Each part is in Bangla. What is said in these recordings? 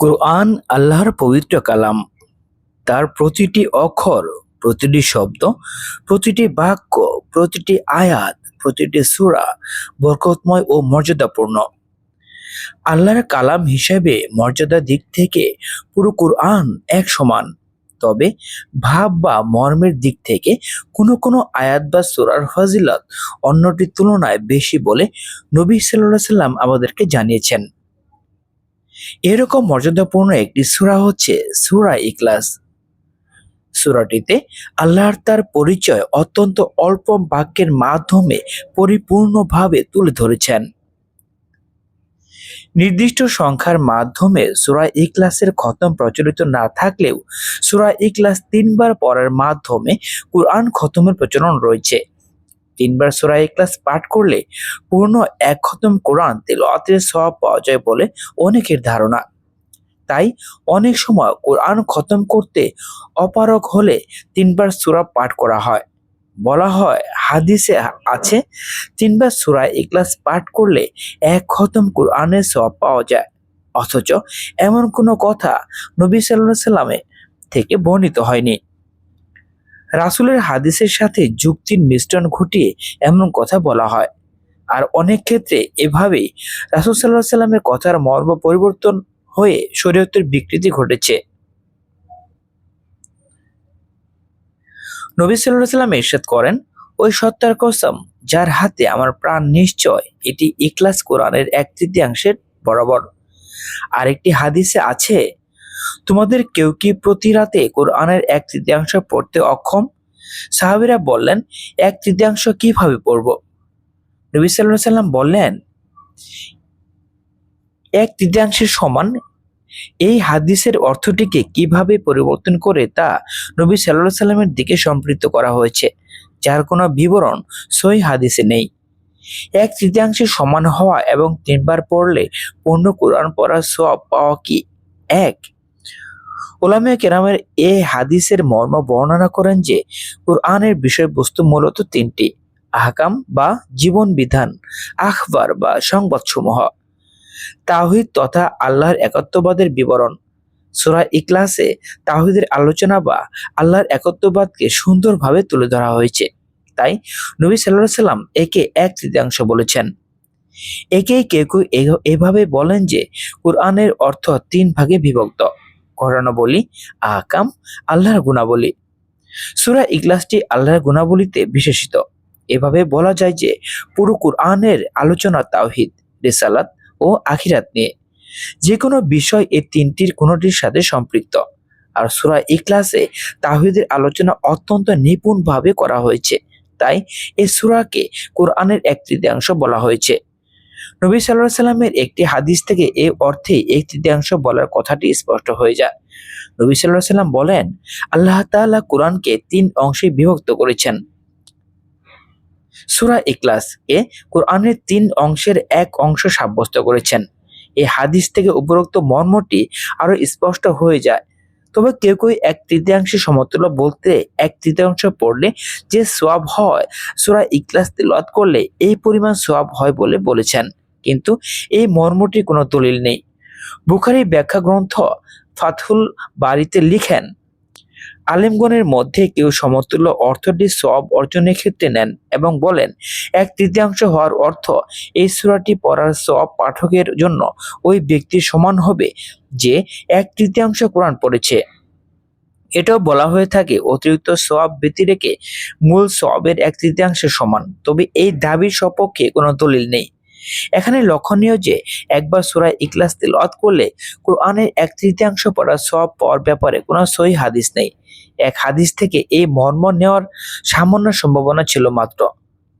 কোরআন আল্লাহর পবিত্র কালাম। তার প্রতিটি অক্ষর, প্রতিটি শব্দ, প্রতিটি বাক্য, প্রতিটি আয়াত, প্রতিটি সুরা বরকতময় ও মর্যাদাপূর্ণ। আল্লাহর কালাম হিসেবে মর্যাদা দিক থেকে পুরো কোরআন এক সমান। তবে ভাব বা মর্মের দিক থেকে কোনো কোনো আয়াত বা সুরার ফাজিলত অন্যটির তুলনায় বেশি বলে নবী আলাইহি সাল্লাম আমাদেরকে জানিয়েছেন। এরকম মর্যাদাপূর্ণ একটি সুরা হচ্ছে সূরা ইকলাস সুরাটিতে আল্লাহর তার পরিচয় অত্যন্ত অল্প বাক্যের মাধ্যমে পরিপূর্ণভাবে তুলে ধরেছেন। নির্দিষ্ট সংখ্যার মাধ্যমে সুরা ইকলাসের খতম প্রচলিত না থাকলেও সুরা ইকলাস তিনবার পড়ার মাধ্যমে কুরআন খতমের প্রচলন রয়েছে। তিনবার সূরা ইখলাস পাঠ করলে পূর্ণ এক খতম কোরআন তেলাওয়াতের সওয়াব পাওয়া যায় বলে অনেকের ধারণা। তাই অনেক সময় কোরআন খতম করতে অপারগ হলে তিনবার সূরা পাঠ করা হয়। বলা হয়, হাদিসে আছে, তিনবার সূরা ইখলাস পাঠ করলে এক খতম কোরআনের সওয়াব পাওয়া যায়। অথচ এমন কোনো কথা নবী আলাইহি সাল্লামে থেকে বর্ণিত হয়নি। রাসূলের হাদিসের সাথে যুক্তির মিশ্রণ ঘটিয়ে এমন কথা বলা হয়। আর অনেক ক্ষেত্রে এভাবেই রাসূল আলাইহি সাল্লামের কথার মর্ম পরিবর্তন হয়ে শরীয়তের বিকৃতি ঘটেছে। নবী আলাইহি সাল্লাম ইরশাদ করেন, ওই সত্তার কসম, যার হাতে আমার প্রাণ নিশ্চয়, এটি ইখলাস কোরআনের এক তৃতীয়াংশের বরাবর। আরেকটি হাদিসে আছে তোমাদের কেউ কি প্রতি রাতে কোরআনের এক তৃতীয়াংশ পড়তে অক্ষম? সাহাবীরা বললেন, এক তৃতীয়াংশ কীভাবে পড়ব? নবী আলাইহি সাল্লাম বললেন, এক তৃতীয়াংশের সমান এই হাদিসের অর্থটিকে কীভাবে পরিবর্তন করে তা নবী সাল্লাল্লাহু সাল্লামের দিকে সম্পৃক্ত করা হয়েছে, যার কোনো বিবরণ সই হাদিসে নেই। এক তৃতীয়াংশের সমান হওয়া এবং তিনবার পড়লে পূর্ণ কোরআন পড়ার সব পাওয়া কি এক? ওলামিয়া কেরামের এ হাদিসের মর্ম বর্ণনা করেন যে, কোরআনের বিষয়বস্তু মূলত তিনটি, আহকাম বা জীবন বিধান, আখবার বা সংবাদসমূহ। তাওহিদ তথা আল্লাহর একত্ববাদের বিবরণ। সূরা ইকলাসে তাওহিদের আলোচনা বা আল্লাহর একত্ববাদকে সুন্দরভাবে তুলে ধরা হয়েছে। তাই নবী আলাইহি সাল্লাম একে এক তৃতীয়াংশ বলেছেন। একেই কেউ কেউ এভাবে বলেন যে, কোরআনের অর্থ তিন ভাগে বিভক্ত। ঘটনাবলী আহকাম আল্লাহর গুণাবলী। সুরা ইখলাসটি আল্লাহর গুণাবলীতে বিশেষিত। এভাবে বলা যায় যে, পুরো কোরআনের আলোচনা তাওহিদ, রেসালাত ও আখিরাত নিয়ে। যে কোনো বিষয় এই তিনটির কোনোটির সাথে সম্পৃক্ত। আর সুরা ইকলাসে তাহিদের আলোচনা অত্যন্ত নিপুণভাবে করা হয়েছে। তাই এই সূরাকে কোরআনের এক তৃতীয়াংশ বলা হয়েছে। নবী আলাইহি সাল্লামের একটি হাদিস থেকে এই অর্থে এক তৃতীয়াংশ বলার কথাটি স্পষ্ট হয়ে যায়। নবী আলাইহি সাল্লাম বলেন, আল্লাহ তাআলা কোরআনকে তিন অংশে বিভক্ত করেছেন। সূরা ইখলাস কে কোরআনের তিন অংশের এক অংশ সাব্যস্ত করেছেন। এই হাদিস থেকে উপরোক্ত মর্মটি আরও স্পষ্ট হয়ে যায়। তবে কেউ কেউ এক তৃতীয়াংশের সমতুল্য বলতে এক তৃতীয়াংশ পড়লে যে সোয়াব হয়, সুরা ইকলাস লত করলে এই পরিমাণ সোয়াব হয় বলে বলেছেন। কিন্তু এই মর্মটি কোনো দলিল নেই। বুখারি ব্যাখ্যা গ্রন্থ ফাথুল বাড়িতে লিখেন আলেমগণের মধ্যে কেউ সমতুল্য অর্থটি সব অর্জনের ক্ষেত্রে নেন এবং বলেন, এক তৃতীয়াংশ হওয়ার অর্থ এই সূরাটি পড়ার সব পাঠকের জন্য ওই ব্যক্তির সমান হবে যে এক তৃতীয়াংশ কোরআন পড়েছে। এটাও বলা হয়ে থাকে, অতিরিক্ত সওয়াব ব্যতি রেখে মূল সওয়াবের এক তৃতীয়াংশের সমান। তবে এই দাবির সপক্ষে কোনো দলিল নেই। এখানে লক্ষণীয় যে একবার সুরা ইকলাস তেলত করলে কোরআনের এক তৃতীয়াংশ পড়া সব পর ব্যাপারে কোনো সই হাদিস নেই। এক হাদিস থেকে এই মর্ম নেওয়ার সামান্য সম্ভাবনা ছিল মাত্র।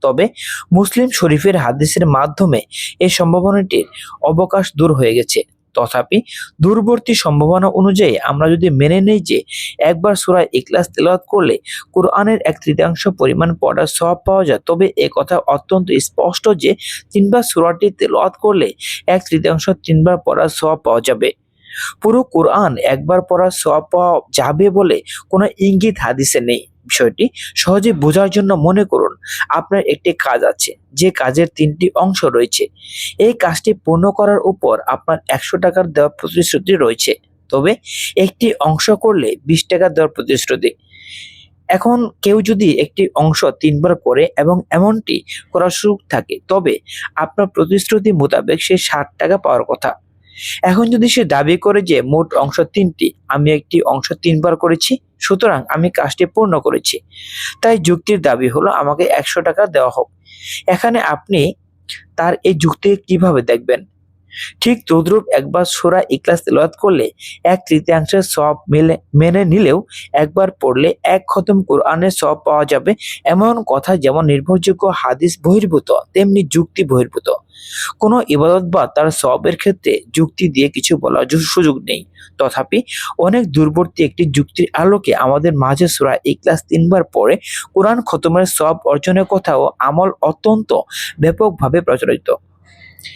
তবে মুসলিম শরীফের হাদিসের মাধ্যমে এই সম্ভাবনাটির অবকাশ দূর হয়ে গেছে। তথাপি দূরবর্তী সম্ভাবনা অনুযায়ী আমরা যদি মেনে নেই যে একবার সূরা ইখলাস তেলাওয়াত করলে কোরআনের এক তৃতীয়াংশ পরিমাণ পড়ার সব পাওয়া যায়, তবে এ কথা অত্যন্ত স্পষ্ট যে তিনবার সূরাটি তেলাওয়াত করলে এক তৃতীয়াংশ তিনবার পড়ার সব পাওয়া যাবে। পুরো কোরআন একবার পড়ার সব পাওয়া যাবে বলে কোনো ইঙ্গিত হাদিসে নেই। বিষয়টি সহজে বোঝার জন্য মনে করুন, আপনার একটি কাজ আছে, যে কাজের তিনটি অংশ রয়েছে। এই কাজটি পূর্ণ করার উপর আপনার একশো টাকার দেওয়ার প্রতিশ্রুতি রয়েছে। তবে একটি অংশ করলে বিশ টাকা দেওয়ার প্রতিশ্রুতি। এখন কেউ যদি একটি অংশ তিনবার করে এবং এমনটি করার সুযোগ থাকে, তবে আপনার প্রতিশ্রুতি মোতাবেক সে ষাট টাকা পাওয়ার কথা। এখন যদি সে দাবি করে যে মোট অংশ তিনটি, আমি একটি অংশ তিনবার করেছি, সুতরাং আমি কাজটি পূর্ণ করেছি। তাই যুক্তির দাবি হলো আমাকে একশো টাকা দেওয়া হোক। এখানে আপনি তার এই যুক্তি কীভাবে দেখবেন? ঠিক তদ্রুপ একবার সোরা ইকলাস তেলাওয়াত করলে এক তৃতীয়াংশের সব মেলে, মেনে নিলেও একবার পড়লে এক খতম কোরআনের সব পাওয়া যাবে। এমন কথা যেমন নির্ভরযোগ্য হাদিস বহির্ভূত, তেমনি যুক্তি বহির্ভূত। কোনো ইবাদত বা তার সবের ক্ষেত্রে যুক্তি দিয়ে কিছু বলার সুযোগ নেই। তথাপি অনেক দূরবর্তী একটি যুক্তির আলোকে আমাদের মাঝে সুরা ইকলাস তিনবার পরে কোরআন খতমের সব অর্জনের কথাও আমল অত্যন্ত ব্যাপকভাবে প্রচলিত।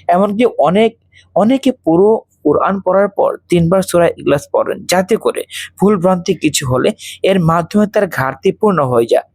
এমনকি অনেক অনেকে পুরো কোরআন পড়ার পর তিনবার সুরা ইগলাস পড়েন, যাতে করে ভুল ভ্রান্তি কিছু হলে এর মাধ্যমে তার ঘাটতি পূর্ণ হয়ে যায়।